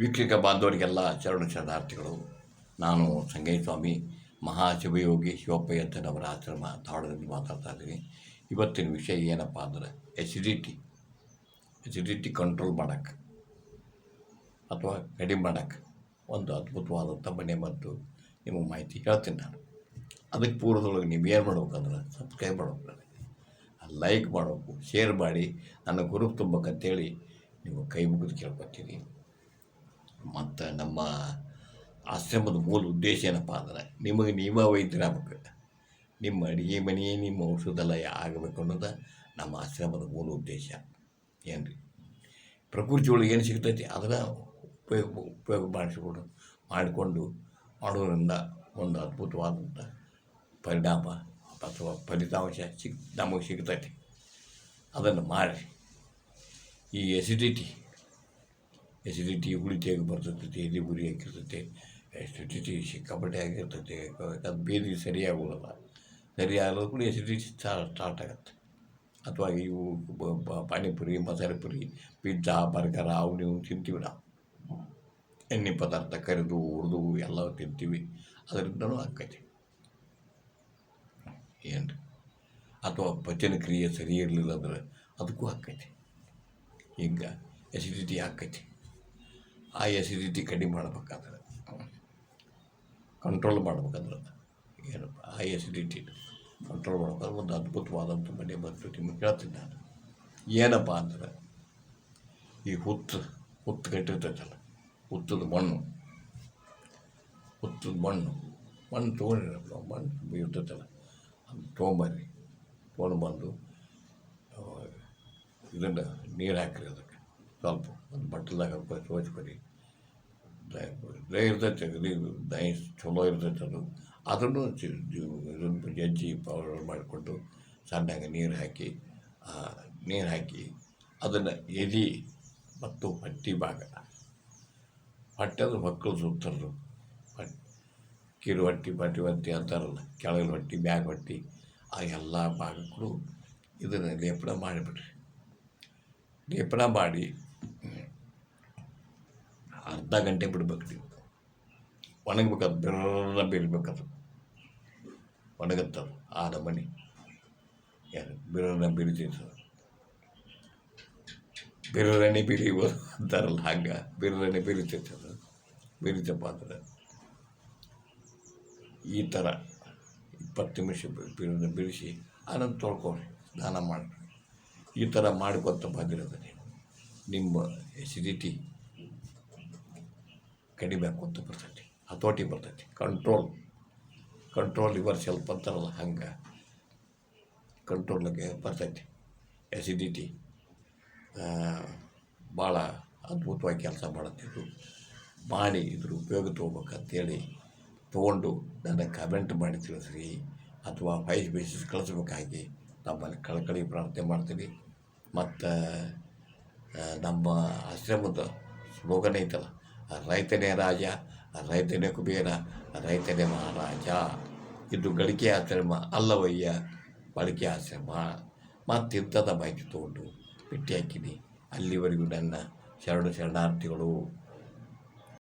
ವೀಕ್ಷಕ ಬಾಂಧವರಿಗೆಲ್ಲ ಚರಣ ಶರಣಾರ್ಥಿಗಳು ನಾನು ಸಂಗಯ್ಯ ಸ್ವಾಮಿ ಮಹಾಶಿವಯೋಗಿ ಶಿವಪ್ಪಯ್ಯಂತನವರ ಆಶ್ರಮ ಧಾರವಾಡದಲ್ಲಿ ಮಾತಾಡ್ತಾ ಇದ್ದೀನಿ ಇವತ್ತಿನ ವಿಷಯ ಏನಪ್ಪ ಅಂದ್ರೆ ಎಸಿಡಿಟಿ ಎಸಿಡಿಟಿ ಕಂಟ್ರೋಲ್ ಮಾಡೋಕ್ಕೆ ಅಥವಾ ಕಡಿಮೆ ಮಾಡೋಕ್ಕೆ ಒಂದು ಅದ್ಭುತವಾದಂಥ ಮನೆ ಮತ್ತು ನಿಮಗೆ ಮಾಹಿತಿ ಹೇಳ್ತೀನಿ ನಾನು. ಅದಕ್ಕೆ ಪೂರ್ವದೊಳಗೆ ನೀವು ಏನು ಮಾಡ್ಬೇಕಂದ್ರೆ ಸಬ್ಸ್ಕ್ರೈಬ್ ಮಾಡ್ಬೇಕು ಲೈಕ್ ಮಾಡಬೇಕು ಶೇರ್ ಮಾಡಿ, ನನ್ನ ಗುರು ತುಂಬಬೇಕಂತೇಳಿ ನೀವು ಕೈ ಮುಗಿದು ಕೇಳ್ಕೊತೀನಿ. ಮತ್ತು ನಮ್ಮ ಆಶ್ರಮದ ಮೂಲ ಉದ್ದೇಶ ಏನಪ್ಪ ಅಂದ್ರೆ ನಿಮಗೆ ನೀವ ವೈದ್ಯರಾಗಬೇಕು ನಿಮ್ಮ ಅಡುಗೆ ಮನೆಯೇ ನಿಮ್ಮ ಔಷಧಾಲಯ ಆಗಬೇಕು ಅನ್ನೋದು ನಮ್ಮ ಆಶ್ರಮದ ಮೂಲ ಉದ್ದೇಶ. ಏನು ರೀ ಪ್ರಕೃತಿ ಒಳಗೆ ಏನು ಸಿಗ್ತೈತಿ? ಅದನ್ನು ಉಪಯೋಗ ಉಪಯೋಗ ಮಾಡಿಸಿಕೊಂಡು, ಮಾಡಿಕೊಂಡು ಮಾಡೋದ್ರಿಂದ ಒಂದು ಅದ್ಭುತವಾದಂಥ ಪರಿಣಾಮ ಅಥವಾ ಫಲಿತಾಂಶ ಸಿಗ್, ನಮಗೆ ಸಿಗ್ತೈತಿ. ಅದನ್ನು ಮಾಡಿ. ಈ ಎಸಿಡಿಟಿ ಎಸಿಡಿಟಿ ಉಳಿತಿಯಾಗಿ ಬರ್ತೈತಿ ಎದೆ ಗುರಿ ಹಾಕಿರ್ತೈತೆ ಎಸಿಡಿಟಿ ಸಿಕ್ಕಾಪಟ್ಟೆ ಆಗಿರ್ತೈತಿ ಅದು ಬೇದಿ ಸರಿಯಾಗೋಲ್ಲ ಸರಿಯಾಗಲ್ಲ ಕೂಡ ಎಸಿಡಿಟಿ ಸ್ಟಾರ್ಟ್ ಆಗುತ್ತೆ. ಅಥವಾ ಇವು ಪಾನಿಪುರಿ ಮಸಾಲೆ ಪುರಿ ಪಿಜ್ಜಾ, ಬರ್ಗರ್, ಅವು ನೀವು ತಿಂತೀವಿ ನಾವು. ಎಣ್ಣೆ ಪದಾರ್ಥ ಕರಿದು, ಹುರಿದು ಎಲ್ಲ ತಿಂತೀವಿ. ಅದರಿಂದನೂ ಆಕೈತಿ. ಏನು ಅಥವಾ ಪಚನ ಕ್ರಿಯೆ ಸರಿ ಇರಲಿಲ್ಲ ಅಂದ್ರೆ ಅದಕ್ಕೂ ಆಕೈತಿ. ಹಿಂಗೆ ಎಸಿಡಿಟಿ ಆಕೈತಿ. ಆ ಎಸಿಡಿಟಿ ಕಡಿಮೆ ಮಾಡ್ಬೇಕಾದ್ರೆ. ಕಂಟ್ರೋಲ್ ಮಾಡ್ಬೇಕಂದ್ರೆ ಏನಪ್ಪ ಆ ಎಸಿಡಿಟಿ ಕಂಟ್ರೋಲ್ ಮಾಡ್ಬೇಕಾದ್ರೆ ಒಂದು ಅದ್ಭುತವಾದಂಥ ಮನೆ ಬಂತು ನಿಮಗೆ ಹೇಳ್ತೀನಿ ನಾನು. ಏನಪ್ಪ ಅಂದ್ರೆ, ಈ ಹುತ್ತು ಹುತ್ತು ಕಟ್ಟಿರ್ತೈತಲ್ಲ ಹುತ್ತದ ಮಣ್ಣು ಹುತ್ತದ ಮಣ್ಣು ಮಣ್ಣು ತೊಗೊಂಡಿರಪ್ಪ, ಮಣ್ಣು ಇರ್ತೈತಲ್ಲ ಅದು ತೊಗೊಂಬರ್ರಿ ತೊಗೊಂಡು ಬಂದು ಇದನ್ನು ನೀರು ಹಾಕಿರಿ ಸ್ವಲ್ಪ ಒಂದು ಬಟ್ಟಲ್ದಾಗ ಹಾಕಿ ಸೋಚ್ಕೊರಿ ಡ್ರೈ ಇರ್ತೈತೆ ಇದು ದಯ ಚಲೋ ಇರ್ತೈತೆ ಅದು. ಅದನ್ನು ಇದನ್ನು ಜಜ್ಜಿ, ಪೌಡರ್ ಮಾಡಿಕೊಂಡು ಸಣ್ಣಗೆ ನೀರು ಹಾಕಿ ನೀರು ಹಾಕಿ ಅದನ್ನು ಎದಿ ಮತ್ತು ಹೊಟ್ಟಿ ಭಾಗ. ಹೊಟ್ಟೆ ಅಂದ್ರೆ ಮಕ್ಕಳು ಸುತ್ತರು ಹೊಟ್ಟೆ ಕಿರು ಹೊಟ್ಟಿ ಬಟ್ಟಿ ಹೊಟ್ಟಿ ಅಂತಾರಲ್ಲ, ಕೆಳಗಿನ ಹೊಟ್ಟಿ, ಬ್ಯಾಗ್ ಹೊಟ್ಟಿ, ಆ ಎಲ್ಲ ಭಾಗಕ್ಕೂ ಇದನ್ನು ಲೇಪನ ಮಾಡಿಬಿಡ್ರಿ. ಲೇಪನ ಮಾಡಿ ಅರ್ಧ ಗಂಟೆ ಬಿಡ್ಬೇಕು ನೀವು. ಒಣಗ್ಬೇಕದು ಬೆರ್ರ ಬೀಳ್ಬೇಕದು. ಒಣಗತ್ತದು ಆ ಮನೆ. ಯಾರು ಬಿರನ್ನ ಬೀಳ್ತೈತೆ ಬಿರರಣೆ ಬೀಳಿವ ಅಂತಾರಲ್ಲ ಹಂಗೆ ಬಿರರಣೆ ಅದು. ಬೀಳಿತಪ್ಪ ಅಂದ್ರೆ ಈ ಥರ ಇಪ್ಪತ್ತು ನಿಮಿಷ ಬಿರನ್ನ ಬೀಳಿಸಿ ಆನಂದ ತೊಳ್ಕೊಳ್ರಿ, ಸ್ನಾನ ಮಾಡಿ ಈ ಥರ ಮಾಡ್ಕೊತ ಬಂದಿರೋದು ನೀವು. ನಿಮ್ಮ ಎಸಿಡಿಟಿ ಕಡಿಮೆ ಆಕೋತ ಬರ್ತೈತಿ ಹತೋಟಿ ಬರ್ತೈತಿ. ಕಂಟ್ರೋಲ್ ಕಂಟ್ರೋಲ್ ಯುವರ್ ಸೆಲ್ಫ್ ಅಂತಾರಲ್ಲ, ಹಂಗೆ ಕಂಟ್ರೋಲ್ಗೆ ಬರ್ತೈತಿ. ಎಸಿಡಿಟಿ ಭಾಳ ಅದ್ಭುತವಾಗಿ ಕೆಲಸ ಮಾಡುತ್ತಿದ್ದು ಮಾಡಿ ಇದ್ರ ಉಪಯೋಗ ತೊಗೋಬೇಕಂತೇಳಿ ತೊಗೊಂಡು ನನಗೆ ಕಮೆಂಟ್ ಮಾಡಿ ತಿಳಿಸ್ರಿ ಅಥವಾ ವೈಸ್ ಬೇಸಿಸ್ ಕಳಿಸ್ಬೇಕಾಗಿ ನಮ್ಮಲ್ಲಿ ಕಳಕಳಿ ಪ್ರಾರ್ಥನೆ ಮಾಡ್ತೀನಿ. ಮತ್ತು ನಮ್ಮ ಆಶ್ರಮದ ಸ್ಲೋಗನ್ ಐತಲ್ಲ ರೈತನೇ ರಾಜ ರೈತನೇ ಕುಬೇರ ರೈತನೇ ಮಹಾರಾಜ. ಇದು ಗಳಿಕೆ ಆಶ್ರಮ ಅಲ್ಲವಯ್ಯ ಬಳಕೆ ಆಶ್ರಮ. ಮತ್ತು ಇಂಥದ ಮಾಹಿತಿ ತೊಗೊಂಡು ಭೇಟಿ ಹಾಕಿನಿ. ಅಲ್ಲಿವರೆಗೂ ನನ್ನ ಶರಣ ಶರಣಾರ್ಥಿಗಳು.